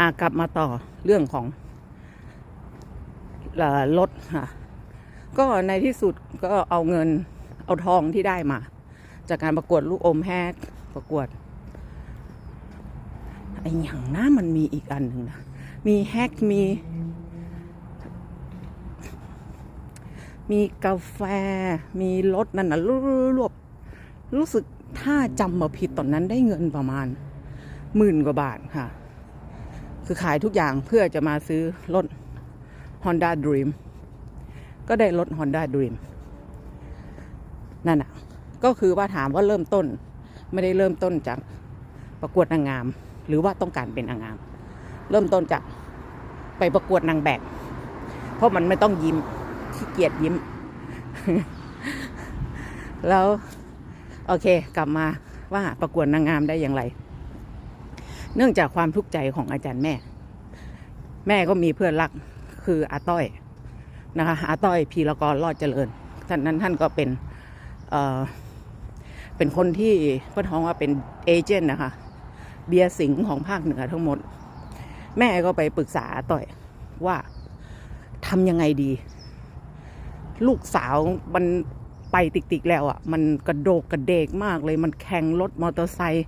อากลับมาต่อเรื่องของรถค่ะ ก็ในที่สุดก็เอาเงินเอาทองที่ได้มา จากการประกวดลูกอมแฮกประกวดไอ้อย่างนะมันมีอีกอันหนึ่งนะ มีแฮกมี มีกาแฟ มีรถนั่นนะรวบรู้สึกถ้าจำมาผิดตอนนั้นได้เงินประมาณหมื่นกว่าบาทค่ะ คือขายทุกอย่างเพื่อจะมาซื้อรถ Honda Dream ก็ได้รถ Honda Dream นั่นน่ะ ก็คือว่าถามว่าเริ่มต้น ไม่ได้เริ่มต้นจากประกวดนางงาม หรือว่าต้องการเป็นนางงาม เริ่มต้นจากไปประกวดนางแบบ เพราะมันไม่ต้องยิ้มขี้เกียจยิ้ม แล้ว โอเค กลับมาว่าประกวดนางงามได้อย่างไร เนื่องจากความทุกข์ใจของอาจารย์แม่ แม่ก็มีเพื่อนรักคืออาต้อยนะคะอาต้อยพีรกรรอดเจริญท่านนั้นท่านก็เป็นเอ่อเป็นคนที่พ่อท้องว่าเป็นเอเจนต์นะคะเบียร์สิงห์ของภาคเหนือทั้งหมด แม่ก็ไปปรึกษาอาต้อยว่าทำยังไงดี ลูกสาวมันไปติกๆแล้วอะ่ะ มันกระโดกกระเดกมากเลยมันแข่งรถมอเตอร์ไซค์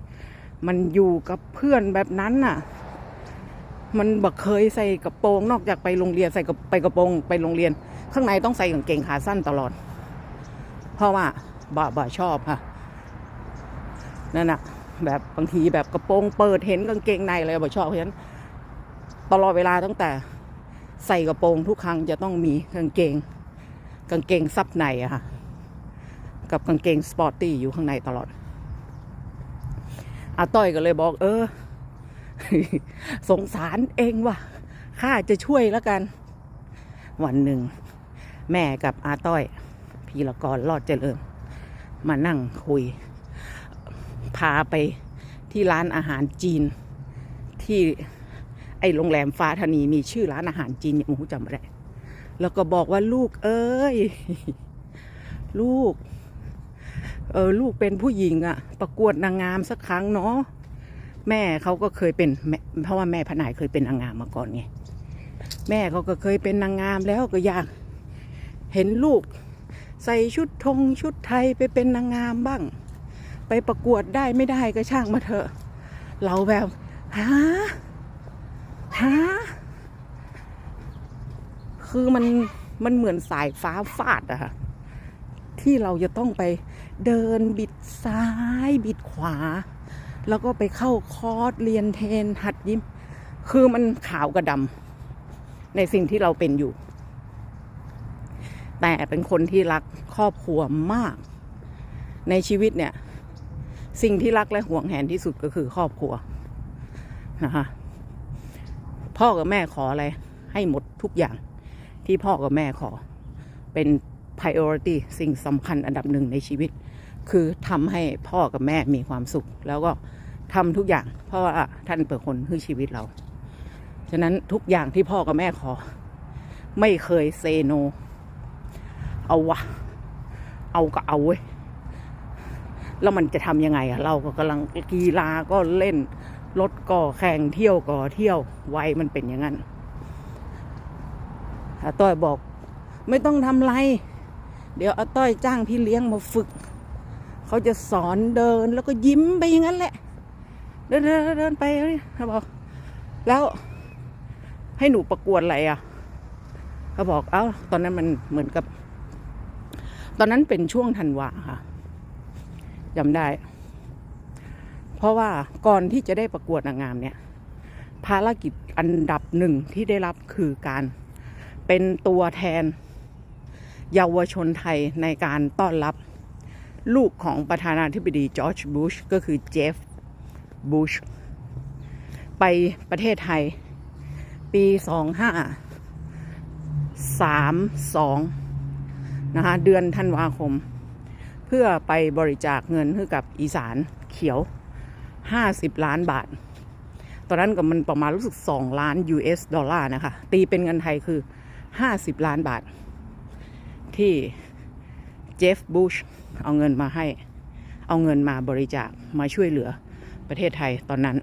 มันอยู่กับเพื่อนแบบนั้นน่ะ มันบักเคยใส่กระโปรง นอกจากไปโรงเรียนใส่กับไปกระโปรงไปโรงเรียน ข้างในต้องใส่กางเกงขาสั้นตลอด เพราะว่าบ่าบ่าชอบค่ะนั่นน่ะ แบบบางทีแบบกระโปรงเปิดเห็นกางเกงในอะไรบ่าชอบเพราะฉะนั้นตลอดเวลาตั้งแต่ใส่กระโปรงทุกครั้งจะต้องมีกางเกง กางเกงซับในอะค่ะ กับกางเกงสปอร์ตตี้อยู่ข้างในตลอด อาต้อยก็เลยบอก เออ สงสารเองว่ะข้าจะช่วยแล้วกัน วันหนึ่ง แม่กับอาต้อย พีรกรรอดเจริญมานั่งคุย พาไปที่ร้านอาหารจีน ที่ไอโรงแรมฟ้าธนีมีชื่อร้านอาหารจีนอย่างหูจำไม่ได้แล้วก็บอกว่าลูกเอ้ย ลูก เออลูกเป็นผู้หญิงอะประกวดนางงามสักครั้งเนาะแม่เขาก็เคยเป็นเพราะว่าแม่พนายเคยเป็นนางงามมาก่อนไงแม่เขาก็เคยเป็นนางงามแล้วก็อยาก เห็นลูก ใส่ชุดธงชุดไทยไปเป็นนางงามบ้าง ไปประกวดได้ไม่ได้ก็ช่างมาเถอะ เราแบบฮะฮะคือมันมันเหมือนสายฟ้าฟาดอะค่ะ ที่เราจะต้องไปเดินบิดซ้าย บิดขวา แล้วก็ไปเข้าคอร์สเรียนเทนหัดยิ้ม คือมันขาวกับดำในสิ่งที่เราเป็นอยู่ แต่เป็นคนที่รักครอบครัวมาก ในชีวิตเนี่ย สิ่งที่รักและห่วงแหนที่สุดก็คือครอบครัวนะคะพ่อกับแม่ขออะไรให้หมดทุกอย่างที่พ่อกับแม่ขอเป็น priority สิ่งสำคัญอันดับหนึ่งในชีวิต คือทำให้พ่อกับแม่มีความสุข แล้วก็ทำทุกอย่าง เพราะว่าท่านเป็นคนให้ชีวิตเรา ฉะนั้นทุกอย่างที่พ่อกับแม่ขอ ไม่เคยเซโน เอาวะ เอาก็เอาเว้ยแล้วมันจะทำยังไงอะเราก็กำลังกีฬาก็เล่นรถก็แข่งเที่ยวก็เที่ยววัยมันเป็นอย่างนั้นอาต้อยบอกไม่ต้องทำไร เดี๋ยวอาต้อยจ้างพี่เลี้ยงมาฝึก เขาจะสอนเดินแล้วก็ยิ้มไปอย่างนั้นแหละ เดินเดินเดินไปเขาบอก แล้วให้หนูประกวดอะไรอะเขาบอกเอ้าตอนนั้นมันเหมือนกับ ตอนนั้นเป็นช่วงธันวาค่ะจำได้ เพราะว่าก่อนที่จะได้ประกวดนางงามเนี่ย ภารกิจอันดับหนึ่งที่ได้รับคือการเป็นตัวแทน เยาวชนไทยในการต้อนรับลูกของประธานาธิบดีจอร์จบุชก็คือเจฟบุชไปประเทศไทย ปี2532นะคะเดือนธันวาคม เพื่อไปบริจาคเงินให้กับอีสานเขียว50ล้านบาท ตอนนั้นก็มันประมาณรู้สึก2ล้าน US ดอลลาร์นะคะ ตีเป็นเงินไทยคือ50ล้านบาท ที่เจฟบูชเอาเงินมาให้ เอาเงินมาบริจาคมาช่วยเหลือประเทศไทยตอนนั้น